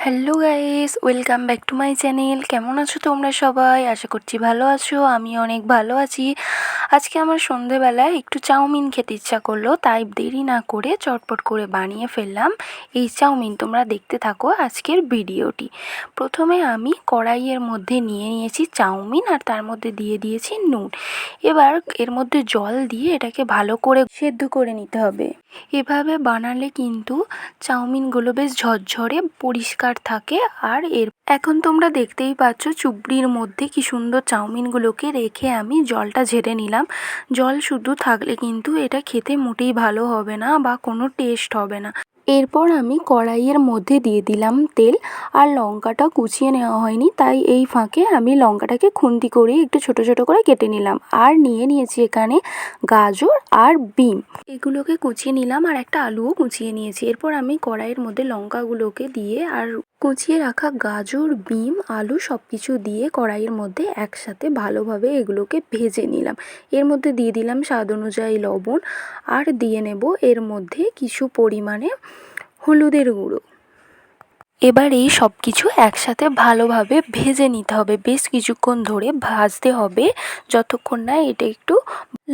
Hello guys welcome back to my channel কেমন আছো তোমরা সবাই? আশা করছি ভালো আছো। আমি অনেক ভালো আছি। আজকে আমার সন্ধেবেলায় একটু চাউমিন খেতে ইচ্ছা করল, তাই দেরি না করে চটপট করে বানিয়ে ফেললাম। এই চাউমিন তোমরা দেখতে থাকো আজকের ভিডিওটি। প্রথমে আমি কড়াইয়ের মধ্যে নিয়ে নিয়েছি চাউমিন আর তার মধ্যে দিয়ে দিয়েছি নুন। এবার এর মধ্যে জল দিয়ে এটাকে ভালো করে সেদ্ধ করে নিতে হবে। এভাবে বানালে কিন্তু চাউমিনগুলো বেশ ঝরঝরে পরিষ্কার থাকে আর এর এখন তোমরা দেখতেই পাচ্ছ চুবড়ির মধ্যে কি সুন্দর চাউমিনগুলোকে রেখে আমি জলটা ঝেড়ে নিলাম। জল শুদ্ধ থাকলে কিন্তু এটা খেতে মোটেই ভালো হবে না বা কোনো টেস্ট হবে না। এরপর আমি কড়াইয়ের মধ্যে দিয়ে দিলাম তেল। আর লঙ্কাটা কুচিয়ে নেওয়া হয়নি, তাই এই ফাঁকে আমি লঙ্কাটাকে খুন্তি করে একটু ছোট ছোট করে কেটে নিলাম। আর নিয়ে নিয়েছি এখানে গাজর আর বিম। এগুলোকে কুচিয়ে নিলাম আর একটা আলুও কুচিয়ে নিয়েছি। এরপর আমি কড়াইয়ের মধ্যে লঙ্কাগুলোকে দিয়ে আর কুচিয়ে রাখা গাজর, বিম, আলু সব কিছু দিয়ে কড়াইয়ের মধ্যে একসাথে ভালোভাবে এগুলোকে ভেজে নিলাম। এর মধ্যে দিয়ে দিলাম স্বাদ অনুযায়ী লবণ আর দিয়ে নেব এর মধ্যে কিছু পরিমাণে হলুদের গুঁড়ো। এবার এই সব কিছু একসাথে ভালোভাবে ভেজে নিতে হবে। বেশ কিছুক্ষণ ধরে ভাজতে হবে, যতক্ষণ না এটা একটু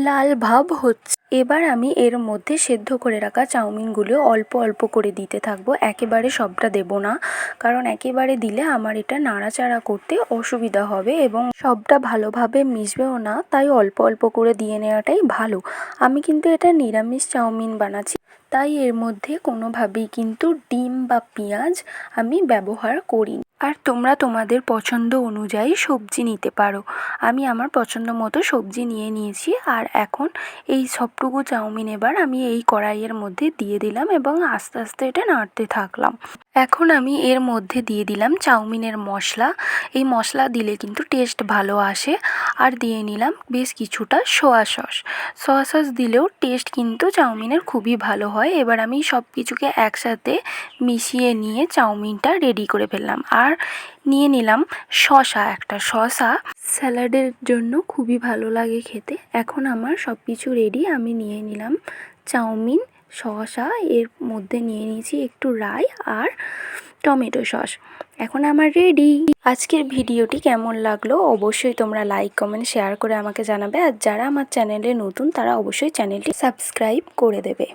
লাল ভাব হচ্ছে। এবার আমি এর মধ্যে সেদ্ধ করে রাখা চাউমিনগুলো অল্প অল্প করে দিতে থাকব। একেবারে সবটা দেব না, কারণ একেবারে দিলে আমার এটা নাড়াচাড়া করতে অসুবিধা হবে এবং সবটা ভালোভাবে মিশবেও না, তাই অল্প অল্প করে দিয়ে নেওয়াটাই ভালো। আমি কিন্তু এটা নিরামিষ চাউমিন বানাচ্ছি। তাই এর মধ্যে কোনোভাবেই কিন্তু ডিম বা পেঁয়াজ আমি ব্যবহার করি আর তোমরা তোমাদের পছন্দ অনুযায়ী সবজি নিতে পারো। আমি আমার পছন্দ মতো সবজি নিয়ে নিয়েছি আর এখন এই সবটুকু চাউমিন এবার আমি এই কড়াইয়ের মধ্যে দিয়ে দিলাম এবং আস্তে আস্তে এটা নাড়তে থাকলাম। এখন আমি এর মধ্যে দিয়ে দিলাম চাউমিনের মশলা। এই মশলা দিলে কিন্তু টেস্ট ভালো আসে। আর দিয়ে নিলাম বেশ কিছুটা সোয়া সস। সোয়া সস দিলেও টেস্ট কিন্তু চাউমিনের খুবই ভালো হয়। এবার আমি সব কিছুকে একসাথে মিশিয়ে নিয়ে চাউমিনটা রেডি করে ফেললাম। আর নিয়ে নিলাম শসা একটা শসা স্যালাডের জন্য খুবই ভালো লাগে খেতে। এখন আমার সব কিছু রেডি আমি নিয়ে নিলাম চাউমিন শসা এর মধ্যে নিয়ে নিয়েছি একটু রাই আর টমেটো সস। এখন আমার রেডি আজকের ভিডিওটি কেমন লাগল অবশ্যই তোমরা লাইক কমেন্ট শেয়ার করে আমাকে জানাবে। আর যারা আমার চ্যানেলে নতুন, তারা অবশ্যই চ্যানেলটি সাবস্ক্রাইব করে দেবে।